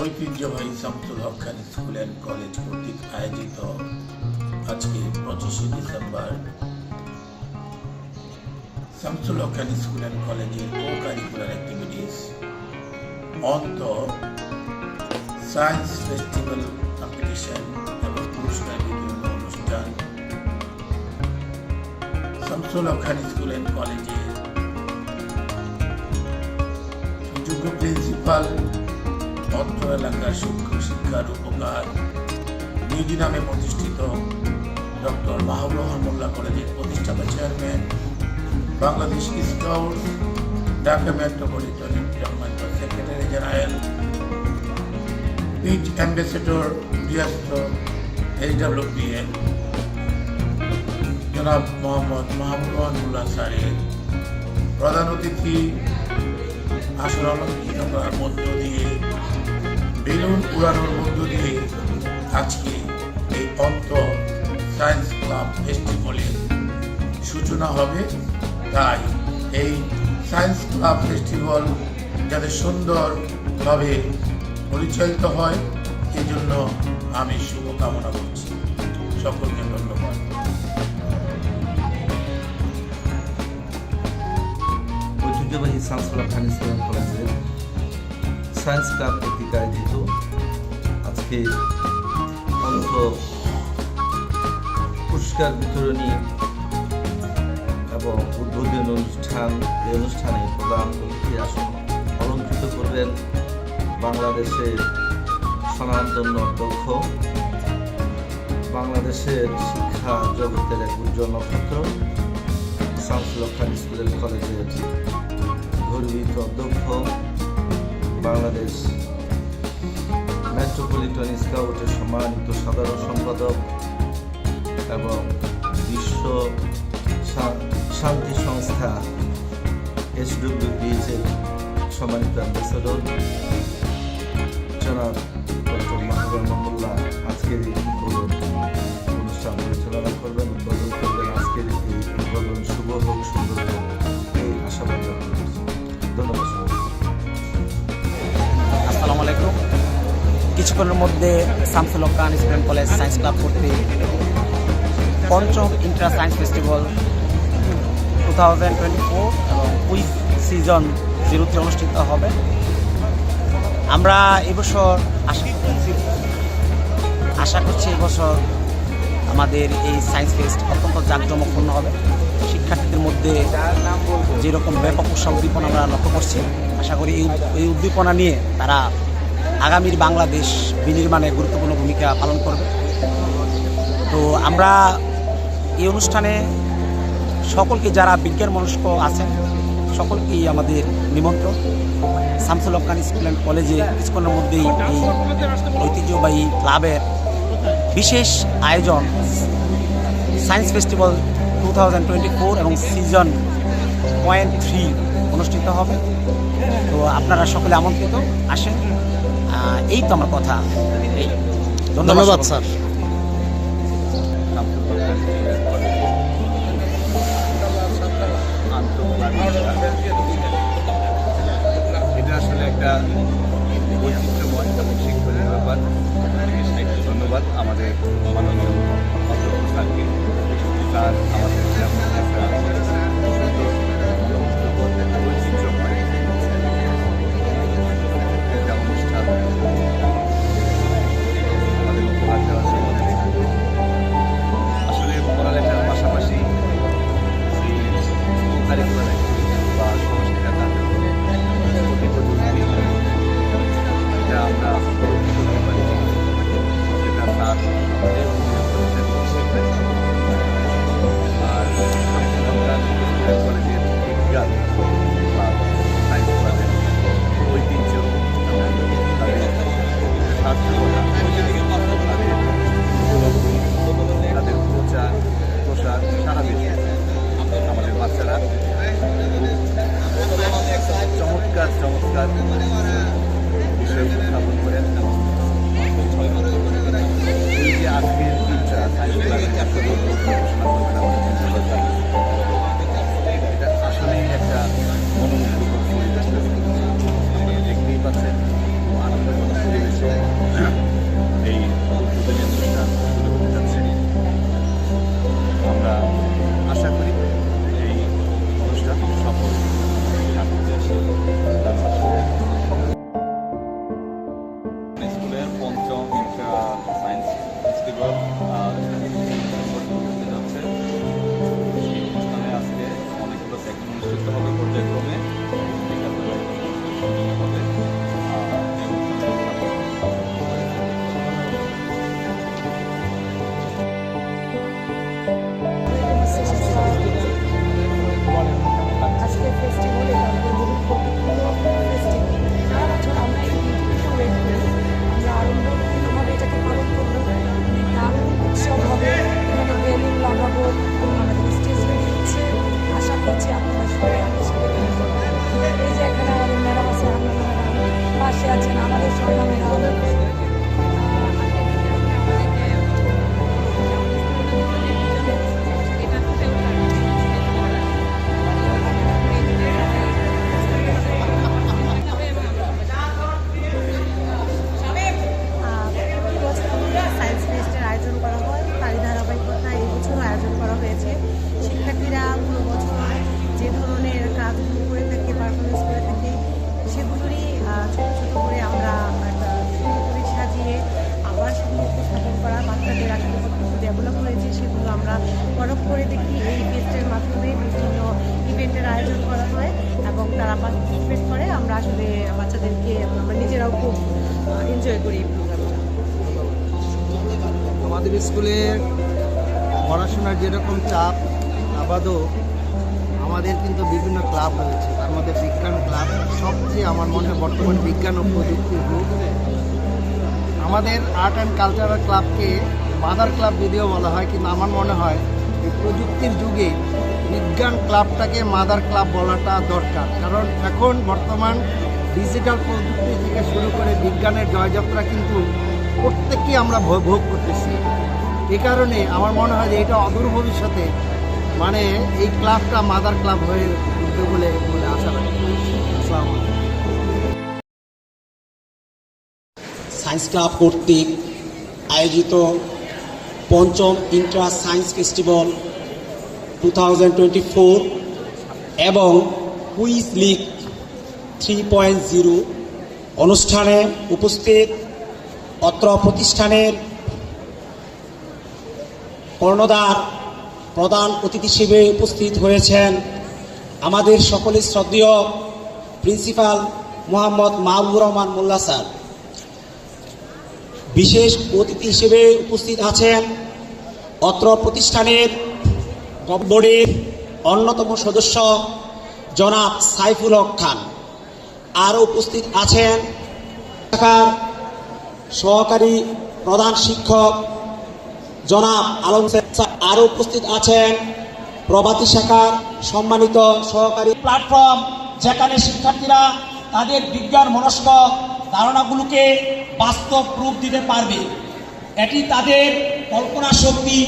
ঐতিহ্যবাহী Shamsul Haque school and college কর্তৃক আয়োজিত আজকে পঁচিশে December Shamsul Haque Khan school and কলেজের co curricular activities on the science festival competition এবং পুরস্কার বিতরণ অনুষ্ঠান। শামসুল হক স্কুল অ্যান্ড কলেজের যোগ্য প্রিন্সিপাল অত্র এলাকার সূক্ষ্ম শিক্ষার উপকার। নিউজি নামে প্রতিষ্ঠিত ডক্টর মাহবুব রহমান মোল্লা কলেজের প্রতিষ্ঠাতা chairman, Bangladesh scout, Dhaka metropolitan environmental secretary general, peace ambassador বিয়াস্ত HWPL জনাব মোহাম্মদ মাহবুব মোল্লা স্যারের প্রধান অতিথি অলঙ্কৃত করার মধ্য দিয়ে বেলুন উড়ানোর মধ্য দিয়ে আজকে এই অন্ত সায়েন্স ক্লাব ফেস্টিভ্যালের সূচনা হবে। তাই এই সায়েন্স ক্লাব ফেস্টিভ্যাল যাতে সুন্দরভাবে পরিচালিত হয় এই জন্য আমি শুভকামনা করছি। সকলকে ধন্যবাদ। ঐতিহ্যবাহী সায়েন্স ক্লাব ইসলাম কলেজের সায়েন্স ক্লাব কর্তৃক আয়োজিত আজকে অন্ত পুরস্কার বিতরণী এবং উদ্বোধন অনুষ্ঠান, এই অনুষ্ঠানে প্রধান অতিথি আসন অলঙ্কৃত করবেন বাংলাদেশের স্বনামধন্য অধ্যক্ষ, বাংলাদেশের শিক্ষা জগতের এক উজ্জ্বল নক্ষত্র, শামসুল খান স্কুল অ্যান্ড কলেজের গর্বিত অধ্যক্ষ বাংলাদেশ মেট্রোপলিটন স্কাউটের সম্মানিত সাধারণ সম্পাদক এবং বিশ্ব শান্তি সংস্থা এইচডব্লিউপিএইচ এর সম্মানিত অ্যাম্বাসেডর, জনাব ডক্টর মাহবুব মোল্লা, আজকের এই অনুষ্ঠান পরিচালনা করবেন উদ্বোধন কিছুক্ষণের মধ্যে Shamsul Haque student college science club কর্তৃক পঞ্চম inter science festival two thousand twenty four এবং কুইজ সিজন জিরোতে অনুষ্ঠিত হবে। আমরা এবছর আশা করছি আশা করছি এবছর আমাদের এই সায়েন্স ফেস্ট অত্যন্ত জাঁকজমকপূর্ণ হবে। শিক্ষার্থীদের মধ্যে যেরকম ব্যাপক উৎসাহ উদ্দীপনা আমরা লক্ষ্য করছি, আশা করি এই উদ্দীপনা নিয়ে তারা আগামীর বাংলাদেশ বিনির্মাণে গুরুত্বপূর্ণ ভূমিকা পালন করবে। তো আমরা এই অনুষ্ঠানে সকলকে যারা বিজ্ঞান মনস্ক আছেন, সকলকেই আমাদের নিমন্ত্রণ। শামসুল হক স্কুল অ্যান্ড কলেজে কিছুক্ষণের মধ্যেই এই ঐতিহ্যবাহী ক্লাবের বিশেষ আয়োজন science festival two thousand twenty four এবং সিজন পয়েন্ট থ্রি অনুষ্ঠিত হবে। তো আপনারা সকলে আমন্ত্রিত। আসেন। এই তো আমার কথা। ধন্যবাদ। স্যার। এটা আসলে একটা বৈচিত্র্যময় এবং শিক্ষণীয় ব্যাপার। ধন্যবাদ। আমাদের মাননীয় আমরা পরখ করে দেখি এই ফেস্টের মাধ্যমে বিভিন্ন ইভেন্টের আয়োজন করা হয় এবং তারা পার্টিসিপেট করে। আমরা আসলে বাচ্চাদেরকে আমরা নিজেরাও খুব এনজয় করি এই প্রোগ্রামটা আমাদের স্কুলে পড়াশোনার যেরকম চাপ, আবাদও আমাদের কিন্তু বিভিন্ন ক্লাব রয়েছে। তার মধ্যে বিজ্ঞান ক্লাব, সবচেয়ে আমার মনে হয় বর্তমান বিজ্ঞান ও প্রযুক্তির গ্রুপ। আমাদের আর্ট অ্যান্ড কালচারাল ক্লাবকে মাদার ক্লাব যদিও বলা হয়, কিন্তু আমার মনে হয় এই প্রযুক্তির যুগে বিজ্ঞান ক্লাবটাকে মাদার ক্লাব বলাটা দরকার। কারণ এখন বর্তমান ডিজিটাল প্রযুক্তি থেকে শুরু করে বিজ্ঞানের জয়যাত্রা কিন্তু প্রত্যেককেই আমরা ভোগ করতেছি। এ কারণে আমার মনে হয় যে এটা অদূর ভবিষ্যতে মানে এই ক্লাবটা মাদার ক্লাব হয়ে উঠবে বলে বলে আশা রাখি। সায়েন্স ক্লাব কর্তৃক আয়োজিত পঞ্চম ইন্ট্রা সায়েন্স ফেস্টিভ্যাল টু এবং quiz league three point zero অনুষ্ঠানে উপস্থিত অত্র প্রতিষ্ঠানের কর্ণধার প্রধান অতিথি হিসেবে উপস্থিত হয়েছেন আমাদের সকলের শ্রদ্ধেয় প্রিন্সিপাল মোহাম্মদ মাহবুবুর রহমান মোল্লা স্যার। বিশেষ অতিথি হিসেবে উপস্থিত আছেন অত্র প্রতিষ্ঠানের বোর্ডের অন্যতম সদস্য জনাব সাইফুল হক খান। আরও উপস্থিত আছেন সহকারী প্রধান শিক্ষক জনাব আলম আরও উপস্থিত আছেন প্রভাতী শাখার সম্মানিত সহকারী। প্ল্যাটফর্ম যেখানে শিক্ষার্থীরা তাদের বিজ্ঞান মনস্ক ধারণাগুলোকে বাস্তব রূপ দিতে পারবে। এটি তাদের কল্পনা শক্তি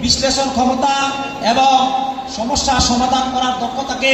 বিশ্লেষণ ক্ষমতা এবং সমস্যা সমাধান করার দক্ষতাকে